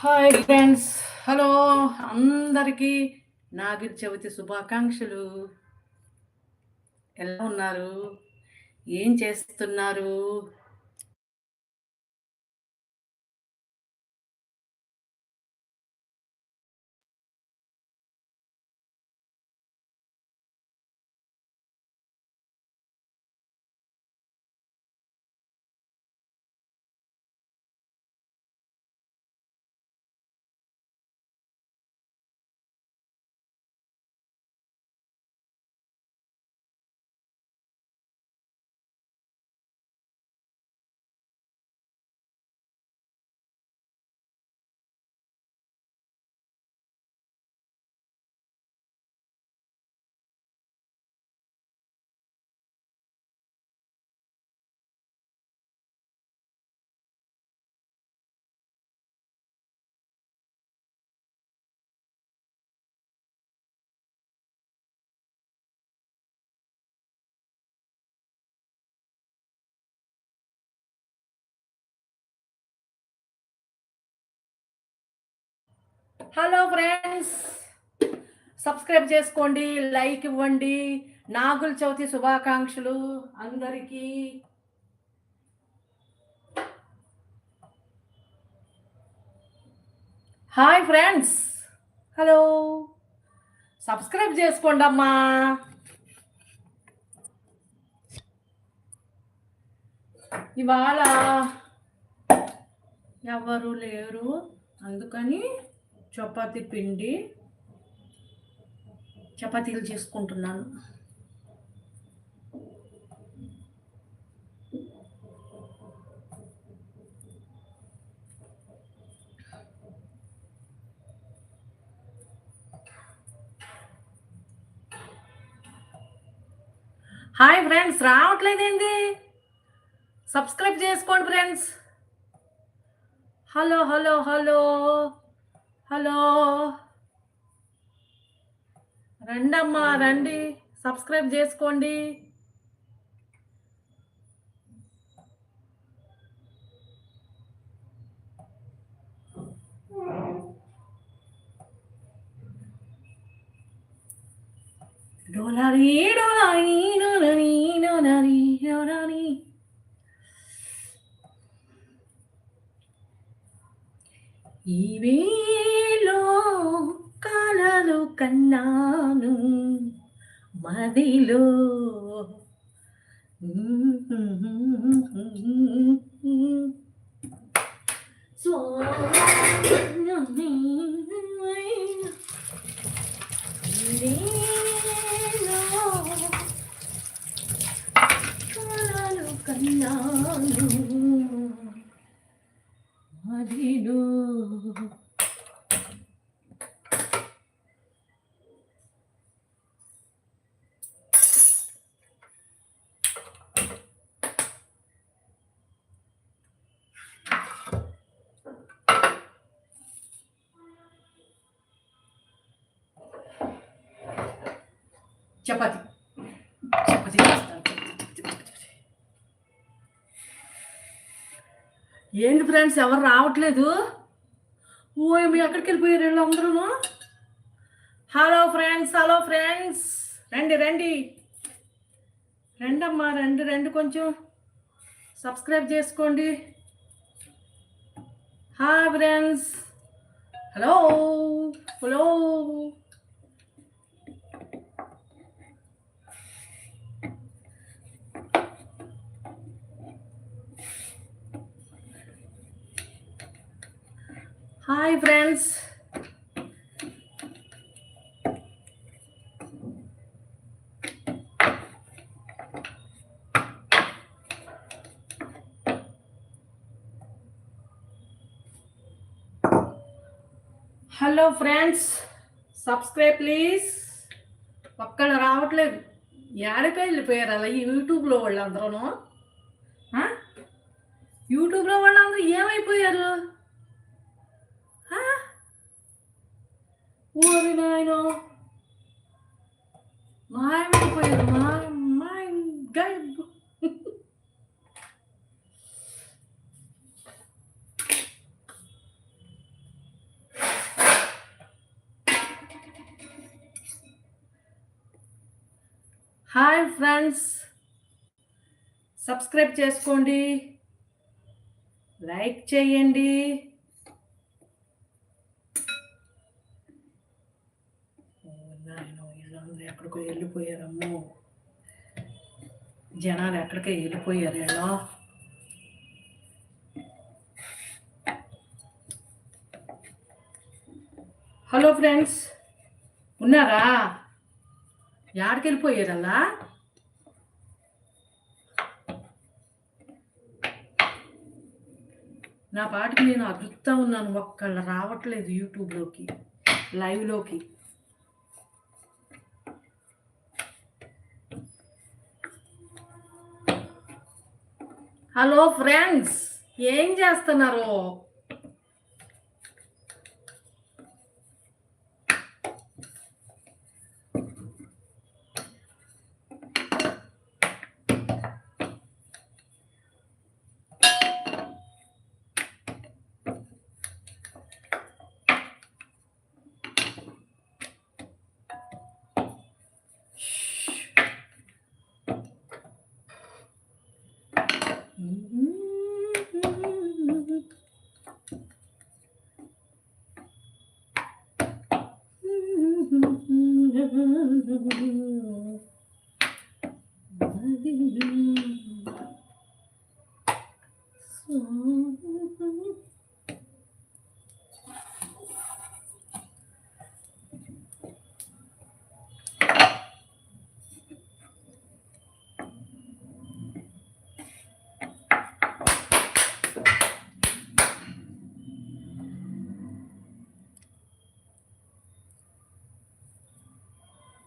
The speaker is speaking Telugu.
హాయ్ ఫ్రెండ్స్ హలో అందరికీ నాగిరి చవితి శుభాకాంక్షలు. ఎలా ఉన్నారు? ఏం చేస్తున్నారు? హలో ఫ్రెండ్స్ సబ్స్క్రైబ్ చేసుకోండి లైక్ ఇవ్వండి. నాగుల చవితి శుభాకాంక్షలు అందరికీ. హాయ్ ఫ్రెండ్స్ హలో సబ్స్క్రైబ్ చేసుకోండి అమ్మా. ఇవాళ ఎవరు లేరు అందుకని చపాతి పిండి చపాతీలు చేసుకుంటున్నాను. హాయ్ ఫ్రెండ్స్ రావట్లేదేంటి సబ్స్క్రైబ్ చేసుకోండి friends. Hello hello hello. Hello. రండమ్మా రండి. సబ్స్క్రైబ్ చేసుకోండి. డోలారీ డోలారీ డోలారీ డోలారీ డోలారీ. ఈవేలో కలలు కన్నాను మదిలో కలలు చపాతి. చపాతి ఏంటి ఫ్రెండ్స్ ఎవరు రావట్లేదు? ఓ మీ ఎక్కడికి వెళ్ళిపోయారు వీళ్ళు అందరూ హలో ఫ్రెండ్స్ హలో ఫ్రెండ్స్. రండి రండి. రండి అమ్మా రండి రండి కొంచెం. సబ్స్క్రైబ్ చేసుకోండి. Hi friends. Hello. Hello. Hi friends. Hello friends subscribe please. ఒక్కడ రావట్లేదు. ఏడకి వెళ్ళిపోయారు అలా ఈ యూట్యూబ్లో వాళ్ళందరూ యూట్యూబ్లో వాళ్ళందరూ ఏమైపోయారు? ఊరి నాయన మాయమైపోయారు మా మాయ గైబ్ హాయ్ ఫ్రెండ్స్ సబ్స్క్రైబ్ చేసుకోండి. లైక్ చేయండి. ఆయన వీళ్ళందరూ ఎక్కడికో వెళ్ళిపోయారమ్మో. జనాలు ఎక్కడికో వెళ్ళిపోయారు ఎలా? హలో ఫ్రెండ్స్ ఉన్నారా? యాడికి వెళ్ళిపోయారల్లా నా పాటికి నేను అదురుతా ఉన్నాను ఒక్కళ్ళు రావట్లేదు యూట్యూబ్లోకి లైవ్లోకి. హలో ఫ్రెండ్స్ ఏం చేస్తున్నారు? Mm-hmm.